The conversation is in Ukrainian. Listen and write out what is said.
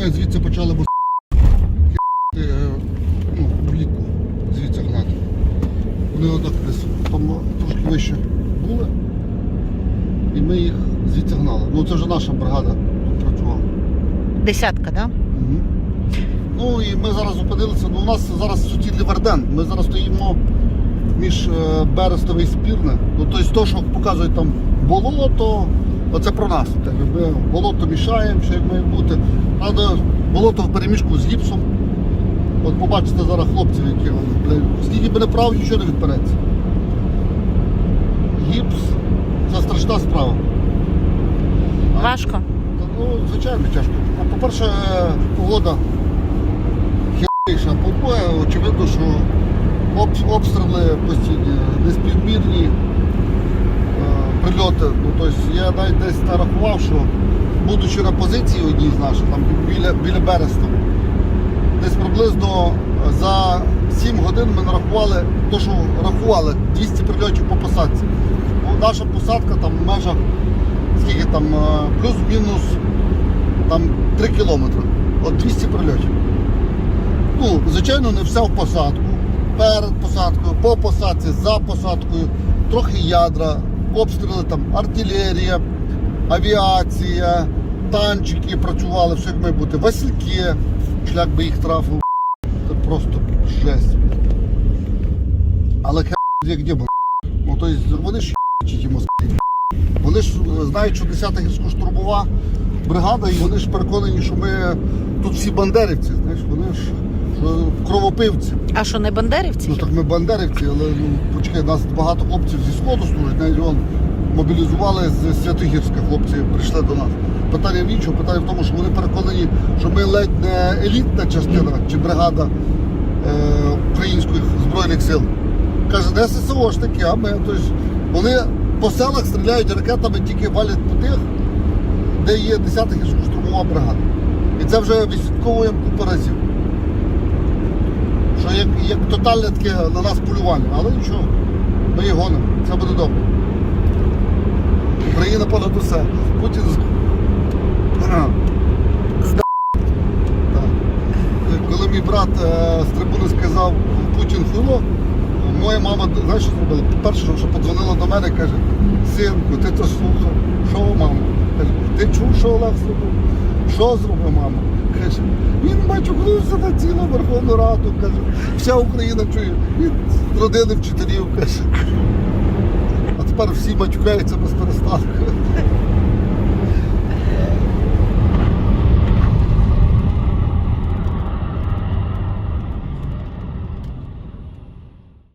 ми звідси почали бо е, ну, влітку звідси гнати. Вони отак десь там трошки вище були. І ми їх звідси гнали. Ну це вже наша бригада тут працювала. Десятка, да? Мгм. Ну і ми зараз зупинилися. Ну, у нас зараз суцільний Верден. Ми зараз стоїмо між е, Берестове і Спірне. Ну, тобто то, що показують там болото, оце про нас. Ми болото мішаємо, що як має бути. Правда, болото в переміжку з гіпсом. От побачите зараз хлопців, які вони, скільки би не прав, нічого не відпереться. Гіпс це страшна справа. Важко. Та, Ну, звичайно, тяжко. Ну, По-перше, погода хіша. По-друге, очевидно, що обстріли постійні, неспівмірні прильоти. Ну, тобто я навіть десь нарахував, що будучи на позиції одній з наших, там біля, біля Береста, десь приблизно за 7 годин ми нарахували, то, що рахували 200 прильотів по посадці. Бо наша посадка там в межах скільки там е, плюс-мінус там 3 кілометри. От 200 прильотів. Ну, звичайно, не все в посадку. Перед посадкою, по посадці, за посадкою, трохи ядра, обстріли там, артилерія, авіація, танчики працювали, все як має бути, Васильки, шлях би їх трафив. Це просто жесть. Але як де Ну, тобто вони ж ті москалі. Вони ж е, знають, що 10-та гірсько-штурмова бригада, і вони ж переконані, що ми тут всі бандерівці, знаєш, вони ж кровопивці. А що, не бандерівці? Ну так ми бандерівці, але ну почекай, нас багато хлопців зі сходу служать, навіть вон мобілізували з Святогірська хлопці, прийшли до нас. Питання в іншому, питання в тому, що вони переконані, що ми ледь не елітна частина чи бригада е, українських збройних сил. Каже, не ССО ж таки, а ми. Тобто, вони по селах стріляють ракетами, тільки валять по тих, де є 10-та гірсько-штурмова бригада. І це вже відслідковуємо купу разів. Що як, як тотальне таке на нас полювання, але нічого, ми їх гонимо, це буде добре. Україна понад усе. Путін з... Коли мій брат е, з трибуни сказав Путін хуйло, моя мама, знаєш, що зробила? Перше, що подзвонила до мене, каже, синку, ти то слухав, що мама? Каже, ти чув, що Олег зробив? Що зробив мама? Каже, він матюкнувся на цілу Верховну Раду, каже, вся Україна чує, він з родини вчителів, каже. А тепер всі матюкаються без перестанку.